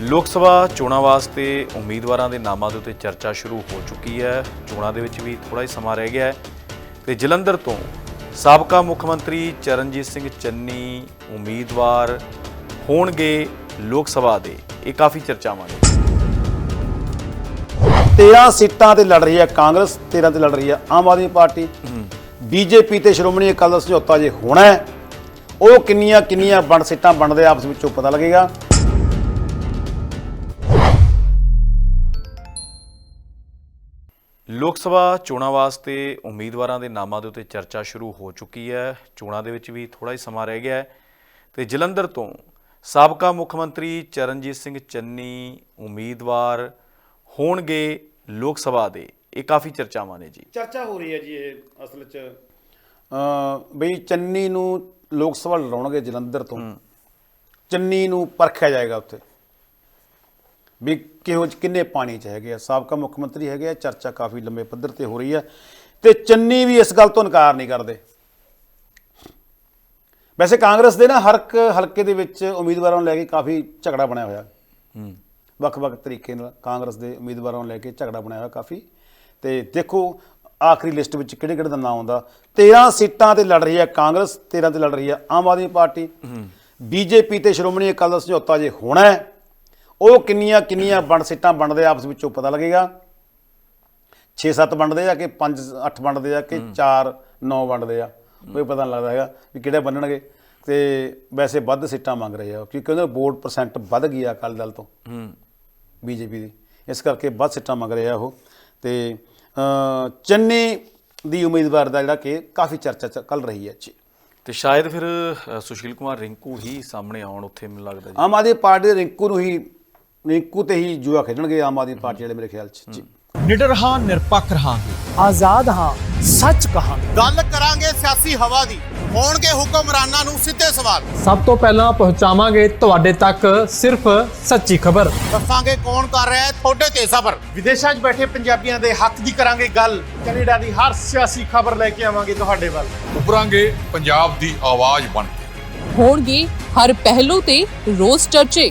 ਲੋਕ ਸਭਾ ਚੋਣਾਂ ਵਾਸਤੇ ਉਮੀਦਵਾਰਾਂ ਦੇ ਨਾਮਾਂ ਦੇ ਉੱਤੇ ਚਰਚਾ ਸ਼ੁਰੂ ਹੋ ਚੁੱਕੀ ਹੈ। ਚੋਣਾਂ ਦੇ ਵਿੱਚ ਵੀ ਥੋੜਾ ਹੀ ਸਮਾਂ ਰਹਿ ਗਿਆ ਹੈ। ਤੇ ਜਲੰਧਰ ਤੋਂ ਸਾਬਕਾ ਮੁੱਖ ਮੰਤਰੀ ਚਰਨਜੀਤ ਸਿੰਘ ਚੰਨੀ ਉਮੀਦਵਾਰ ਹੋਣਗੇ ਲੋਕ ਸਭਾ ਦੇ। ਇਹ ਕਾਫੀ ਚਰਚਾਵਾਂ ਨੇ। 13 ਸੀਟਾਂ ਤੇ ਲੜ ਰਹੀ ਹੈ ਕਾਂਗਰਸ 13 ਤੇ ਲੜ ਰਹੀ ਹੈ ਆਮ ਆਦਮੀ ਪਾਰਟੀ। ਬੀਜੇਪੀ ਤੇ ਸ਼੍ਰੋਮਣੀ ਅਕਾਲੀ ਦਲ ਸਮਝੌਤਾ ਜੇ ਹੋਣਾ ਉਹ ਕਿੰਨੀਆਂ ਕਿੰਨੀਆਂ ਵੰਡ ਸੀਟਾਂ ਬਣਦੇ ਆਪਸ ਵਿੱਚੋਂ ਪਤਾ ਲੱਗੇਗਾ। ਲੋਕ ਸਭਾ ਚੋਣਾਂ ਵਾਸਤੇ ਉਮੀਦਵਾਰਾਂ ਦੇ ਨਾਮਾਂ ਦੇ ਉੱਤੇ ਚਰਚਾ ਸ਼ੁਰੂ ਹੋ ਚੁੱਕੀ ਹੈ। ਚੋਣਾਂ ਦੇ ਵਿੱਚ ਵੀ ਥੋੜਾ ਹੀ ਸਮਾਂ ਰਹਿ ਗਿਆ ਹੈ। ਤੇ ਜਲੰਧਰ ਤੋਂ ਸਾਬਕਾ ਮੁੱਖ ਮੰਤਰੀ ਚਰਨਜੀਤ ਸਿੰਘ ਚੰਨੀ ਉਮੀਦਵਾਰ ਹੋਣਗੇ ਲੋਕ ਸਭਾ ਦੇ। ਇਹ ਕਾਫੀ ਚਰਚਾਵਾਂ ਨੇ ਜੀ। ਚਰਚਾ ਹੋ ਰਹੀ ਹੈ ਜੀ ਇਹ ਅਸਲ 'ਚ। ਅ ਬਈ ਚੰਨੀ ਨੂੰ ਲੋਕ ਸਭਾ ਲੜਾਉਣਗੇ ਜਲੰਧਰ ਤੋਂ। ਚੰਨੀ ਨੂੰ ਪਰਖਿਆ ਜਾਏਗਾ ਉੱਥੇ। ਵੀ ਕਿਹੋ ਜਿਹੇ ਕਿੰਨੇ ਪਾਣੀ ਚ ਹੈਗੇ ਆ? ਸਾਬਕਾ ਮੁੱਖ ਮੰਤਰੀ ਹੈਗੇ ਆ ਚਰਚਾ ਕਾਫੀ ਲੰਮੇ ਪੱਧਰ ਤੇ ਹੋ ਰਹੀ ਹੈ ਤੇ ਚੰਨੀ ਵੀ ਇਸ ਗੱਲ ਤੋਂ ਇਨਕਾਰ ਨਹੀਂ ਕਰਦੇ। ਵੈਸੇ ਕਾਂਗਰਸ ਦੇ ਨਾ ਹਰ ਇੱਕ ਹਲਕੇ ਦੇ ਵਿੱਚ ਉਮੀਦਵਾਰਾਂ ਨੂੰ ਲੈ ਕੇ ਕਾਫੀ ਝਗੜਾ ਬਣਿਆ ਹੋਇਆ। ਹੂੰ। ਵੱਖ-ਵੱਖ ਤਰੀਕੇ ਨਾਲ ਕਾਂਗਰਸ ਦੇ ਉਮੀਦਵਾਰਾਂ ਨੂੰ ਲੈ ਕੇ ਝਗੜਾ ਬਣਾਇਆ ਹੋਇਆ ਕਾਫੀ। ਤੇ ਦੇਖੋ ਆਖਰੀ ਲਿਸਟ ਵਿੱਚ ਕਿਹੜੇ ਕਿਹੜੇ ਦਾ ਨਾਮ ਆਉਂਦਾ? 13 ਸੀਟਾਂ ਤੇ ਲੜ ਰਹੀ ਹੈ ਕਾਂਗਰਸ 13 ਤੇ ਲੜ ਰਹੀ ਹੈ ਆਮ ਆਦਮੀ ਪਾਰਟੀ। ਬੀਜੇਪੀ ਤੇ ਸ਼੍ਰੋਮਣੀ ਅਕਾਲੀ ਦਲ ਸਮਝੌਤਾ ਜੇ ਹੋਣਾ ਹੈ ਉਹ ਕਿੰਨੀਆਂ ਕਿੰਨੀਆਂ ਵੰਡ ਸੀਟਾਂ ਬਣਦੇ ਆਪਸ ਵਿੱਚੋਂ ਪਤਾ ਲੱਗੇਗਾ। 6-7 ਵੰਡਦੇ ਆ ਕਿ 5-8 ਵੰਡਦੇ ਆ ਕਿ 4-9 ਵੰਡਦੇ ਆ। ਕੋਈ ਪਤਾ ਨਹੀਂ ਲੱਗਦਾ ਹੈਗਾ ਵੀ ਕਿਹੜੇ ਬਣਨਗੇ ਤੇ ਵੈਸੇ ਵੱਧ ਸੀਟਾਂ ਮੰਗ ਰਹੇ ਆ ਕਿਉਂਕਿ ਉਹਨਾਂ ਦਾ ਵੋਟ ਪਰਸੈਂਟ ਵੱਧ ਗਈ ਆ ਅਕਾਲੀ ਦਲ ਤੋਂ। ਹੂੰ। ਬੀਜੇਪੀ ਦੀ। ਇਸ ਕਰਕੇ ਵੱਧ ਸੀਟਾਂ ਮੰਗ ਰਹੇ ਆ ਉਹ। ਤੇ ਚੰਨੀ ਦੀ ਉਮੀਦਵਾਰ ਦਾ ਜਿਹੜਾ ਕਿ ਕਾਫੀ ਚਰਚਾ ਚੱਲ ਰਹੀ ਹੈ। ਜੀ ਤੇ ਸ਼ਾਇਦ ਫਿਰ ਸੁਸ਼ੀਲ ਕੁਮਾਰ ਰਿੰਕੂ ਹੀ ਸਾਹਮਣੇ ਆਉਣ ਉੱਥੇ ਮੈਨੂੰ ਲੱਗਦਾ ਜੀ। ਆਮ ਆਦਮੀ ਪਾਰਟੀ ਦੇ ਰਿੰਕੂ ਨੂੰ ਹੀ ਰਿੰਕੂ ਤੇ ਹੀ ਜੂਆ ਖੇਡਣਗੇ ਆਮ ਆਦਮੀ ਪਾਰਟੀ ਵਾਲੇ ਮੇਰੇ ਖਿਆਲ ਚ। ਜੀ। ਨਿਡਰ ਹਾਂ ਨਿਰਪੱਖ ਰਹਾਂਗੇ। ਆਜ਼ਾਦ ਹਾਂ ਸੱਚ ਕਹਾਂਗੇ। ਗੱਲ ਕਰਾਂਗੇ ਸਿਆਸੀ ਹਵਾ ਦੀ। ਹੋਣਗੇ ਹੁਕਮਰਾਨਾਂ ਨੂੰ ਸਿੱਧੇ ਸਵਾਲ। ਸਭ ਤੋਂ ਪਹਿਲਾਂ ਪਹੁੰਚਾਵਾਂਗੇ ਤੁਹਾਡੇ ਤੱਕ ਸਿਰਫ ਸੱਚੀ ਖਬਰ। ਦੱਸਾਂਗੇ ਕੌਣ ਕਰ ਰਿਹਾ ਹੈ ਤੁਹਾਡੇ ਤੇ ਸਬਰ। ਵਿਦੇਸ਼ਾਂ 'ਚ ਬੈਠੇ ਪੰਜਾਬੀਆਂ ਦੇ ਹੱਕ ਦੀ ਕਰਾਂਗੇ ਗੱਲ। ਕੈਨੇਡਾ ਦੀ ਹਰ ਸਿਆਸੀ ਖਬਰ ਲੈ ਕੇ ਆਵਾਂਗੇ ਤੁਹਾਡੇ ਵੱਲ। ਉਭਰਾਂਗੇ ਪੰਜਾਬ ਦੀ ਆਵਾਜ਼ ਬਣ ਕੇ। ਹੋਣਗੇ ਹਰ ਪਹਿਲੂ ਤੇ ਰੋਜ਼ ਚਰਚੇ।